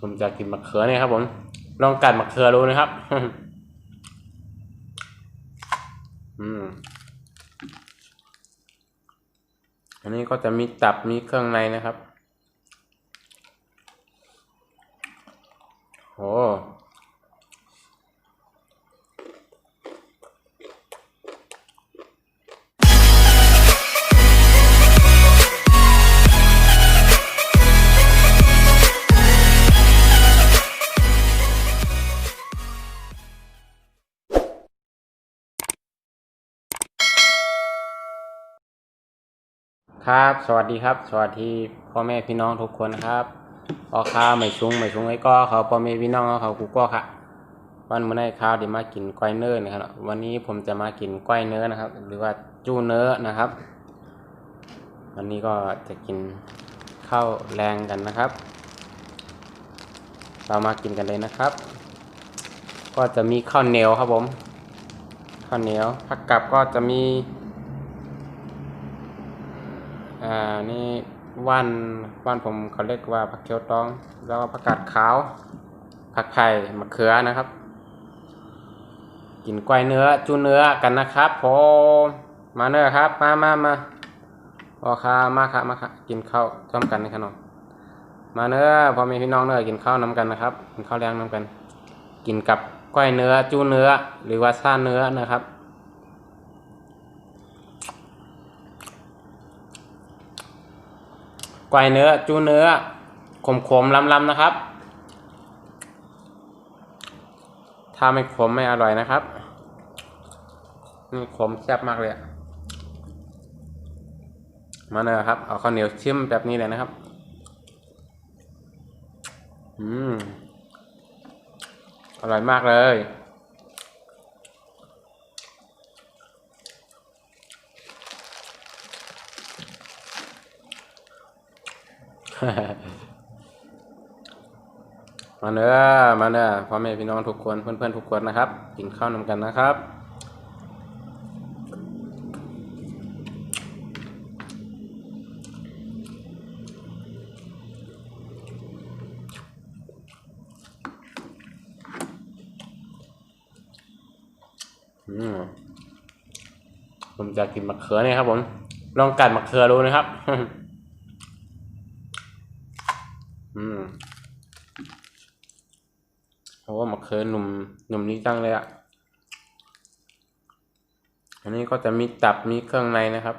ผมจะกินมะเขือเนี่ยครับ ผม ลองกัดมะเขือดูนะครับ อืม อันนี้ก็จะมีตับมีเครื่องในนะครับ โอ้ ครับ สวัสดีครับ สวัสดีพ่อแม่พี่น้องทุกคนครับพ่อค้าไม่ชุงไม่ชุงไอ้ก็เขาพ่อแม่พี่น้องเขากูก็ค่ะ วันมื้อนี้ข้าวเดี๋ยวมากินก้อยเนื้อนะครับ วันนี้ผมจะมากินก้อยเนื้อนะครับ หรือว่าจู้เนื้อนะครับ วันนี้ก็จะกินข้าวแรงกันนะครับ เรามากินกันเลยนะครับ ก็จะมีข้าวเหนียวครับผม ข้าวเหนียวผักกับก็จะมี อ่านี่ว่านว่านผมเขาเรียกว่าผักเขียวตอง แล้วก็ผักกาดขาว ผักไผ่มะเขือนะครับ กินกล้วยเนื้อจูเนื้อกันนะครับผมมาเนื้อครับ มามามาโอคามาค่ะมาค่ะกินข้าวร่วมกันในขนมมาเนื้อพอมีพี่น้องเนื้อกินข้าวน้ำกันนะครับกินข้าวแรงน้ำกัน กินกับกล้วยเนื้อจูเนื้อ หรือว่าซ่าเนื้อนะครับ ไกวเนื้อ จูเนื้อ ขมขมลำลำๆนะครับ ถ้าไม่ขมไม่อร่อยนะครับ นี่ขมแซ่บมากเลยมาเนอะครับ เอาข้าวเหนียวชิมแบบนี้เลยนะครับ อืม อร่อยมากเลย มาเนอะมาเนอะพ่อแม่พี่น้องทุกคนเพื่อนๆทุกคนนะครับ กินข้าวนำกันนะครับผมจะกินมะเขือเนี่ยครับผม ลองกัดมะเขือดูนะครับ อืมโอ้มะเขือหนุ่มหนุ่มนี้จังเลยอะอันนี้ก็จะมีตับมีเครื่องในนะครับ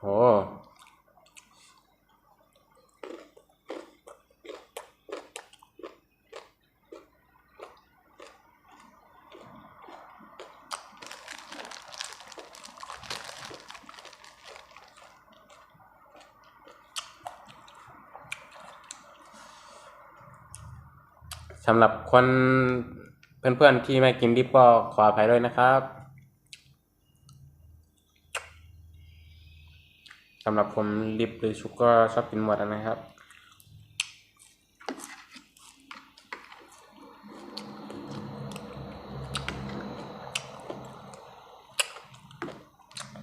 โอ้ สำหรับคนเพื่อนๆที่ไม่กินดิบก็ขออภัยด้วยนะครับสำหรับผมดิบหรือชุกก็ชอบกินหมดนะครับ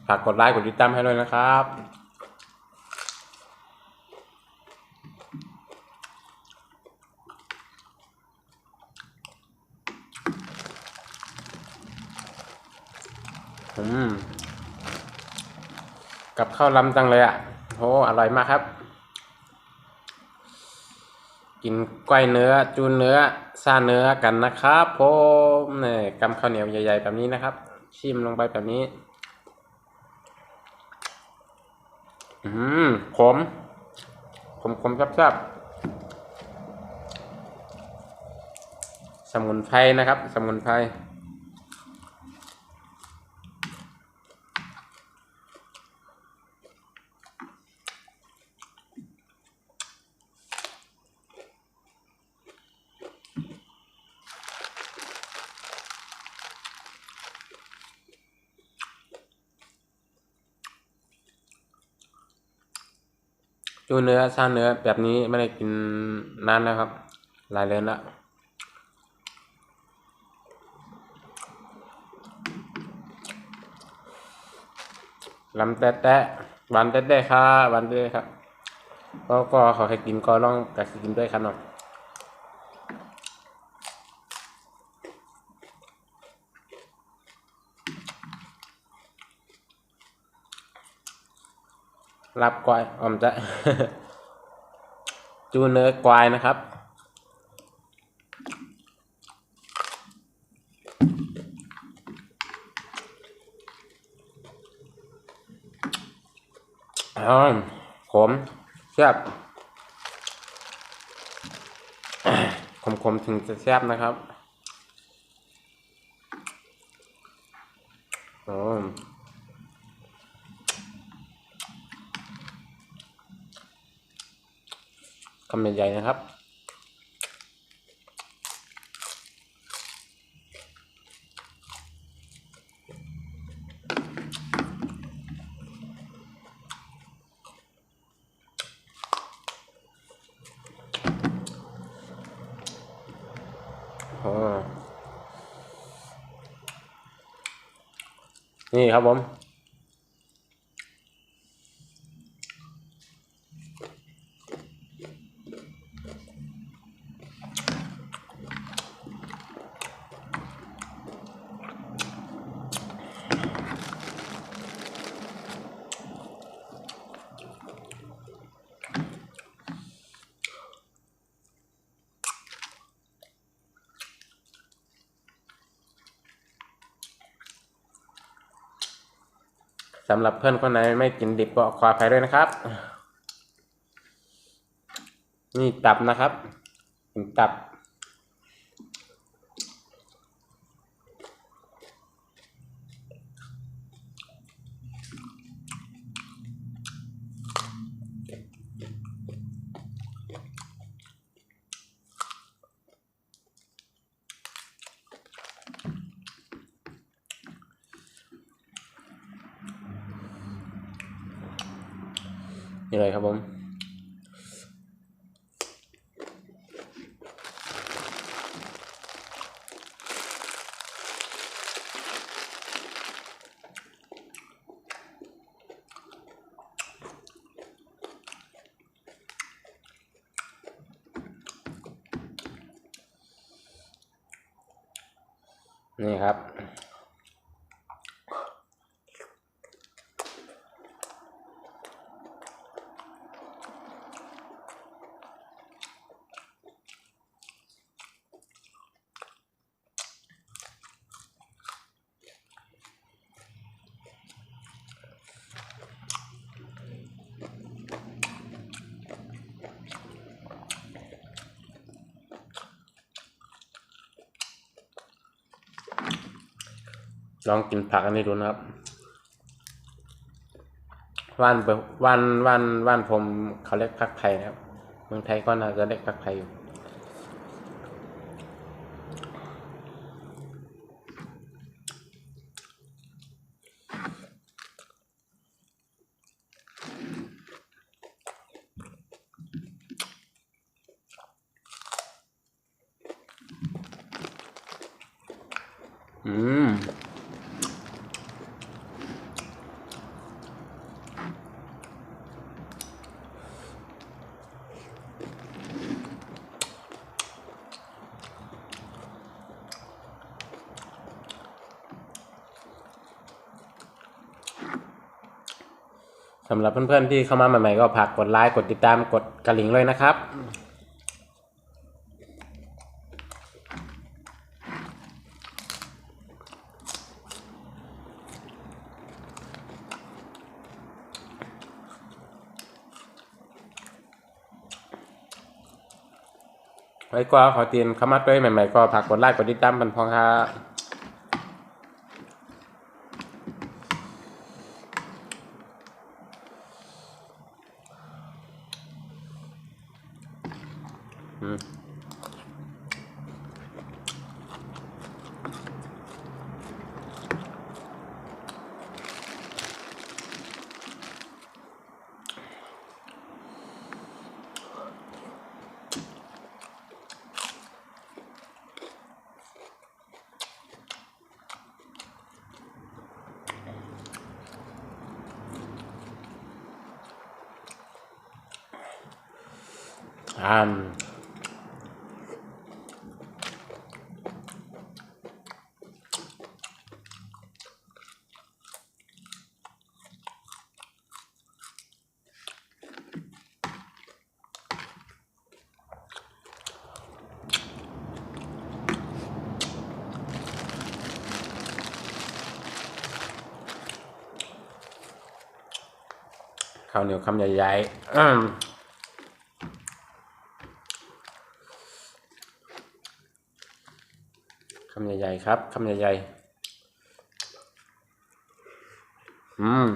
ฝากกดไลค์กดติดตามให้ด้วยนะครับ อืม กับ ข้าวลำจังเลยอะโหอร่อยมากครับ กินก้อยเนื้อจูนเนื้อซาเนื้อกันนะครับผมเนี่กำข้าวเหนียวใหญ่ ๆ แบบนี้นะครับ ชิมลงไปแบบนี้ อืมขมขมขมๆแซ่บๆสมุนไพรนะครับ สมุนไพร จูเนื้อซาเนื้อแบบนี้ไม่ได้กินนานแล้วครับ หลายเดือนละลำแต๊ะแตะหวานแต๊ะแตะครับหวานแต๊ะครับก็ก็ขอให้กินก็ลองกัดกินด้วยครับเนาะ รับกวายออมจะจูเนื้อกวายนะครับอ๋อผมแซ่บขมขมๆถึงจะแซ่บนะครับโอ้ คำใหญ่ๆนะครับ นี่ครับผม สำหรับเพื่อนคนไหนไม่กินดิบก็ขออภัยด้วยนะครับ นี่ตับนะครับตับ นี่เลยครับผมนี่ครับ ลองกินผักอันนี้ดูนะครับว่านว่านว่านว่านผมเขาเรียกผักไทยนะครับ เมืองไทยก็น่าจะเรียกผักไทยอยู่อืม สำหรับเพื่อนๆที่เข้ามาใหม่ๆก็ฝากกดไลค์กดติดตามกดกระลิ่งเลยนะครับ ไว้ก็ขอเตียนเข้ามาด้วยใหม่ๆ ก็ฝากกดไลค์กดติดตามกันพองครับ อ่ามข้าวเหนียวคำ ใหญ่ๆครับคำใหญ่ๆอืม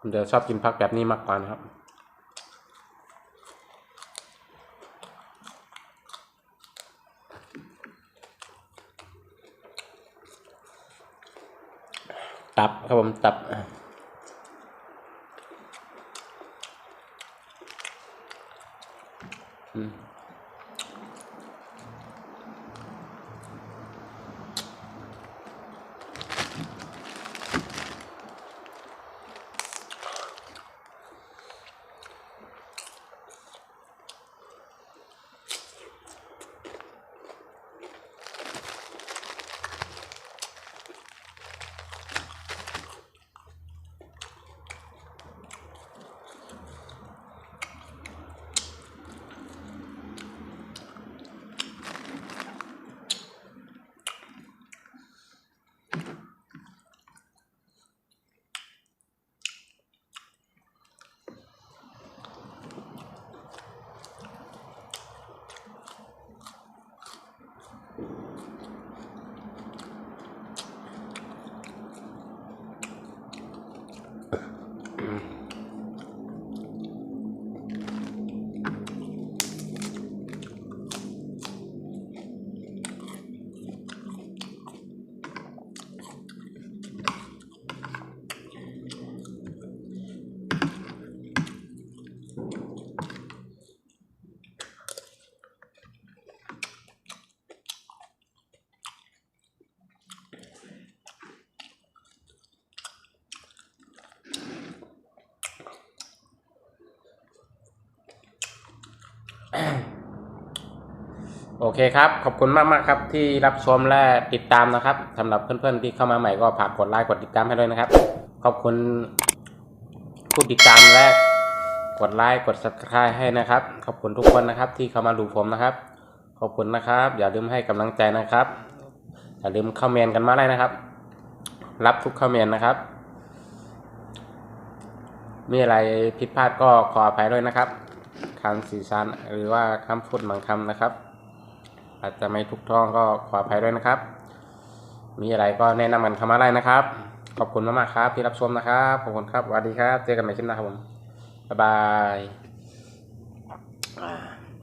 ผมจะชอบกินผักแบบนี้มากกว่านะครับ ตับครับผมตับอืม โอเคครับ ขอบคุณมากมากครับที่รับชมและติดตามนะครับสำหรับเพื่อนๆที่เข้ามาใหม่ก็ฝากกดไลค์กดติดตามให้ด้วยนะครับ ขอบคุณผู้ติดตามและกดไลค์กด subscribe ให้นะครับ ขอบคุณทุกคนนะครับ ที่เข้ามาดูผมนะครับ ขอบคุณนะครับ อย่าลืมให้กำลังใจนะครับ อย่าลืมคอมเมนกันมาเลยนะครับ รับทุกคอมเมนนะครับ มีอะไรผิดพลาดก็ขออภัยด้วยนะครับคำสื่อสารหรือว่าคำพูดบางคำนะครับ อาจจะไม่ถูกท้องก็ขออภัยด้วยนะครับ มีอะไรก็แนะนำกันเข้ามาได้นะครับ ขอบคุณมากๆครับที่รับชมนะครับขอบคุณครับสวัสดีครับ เจอกันใหม่คลิปหน้าครับผมบ๊ายบาย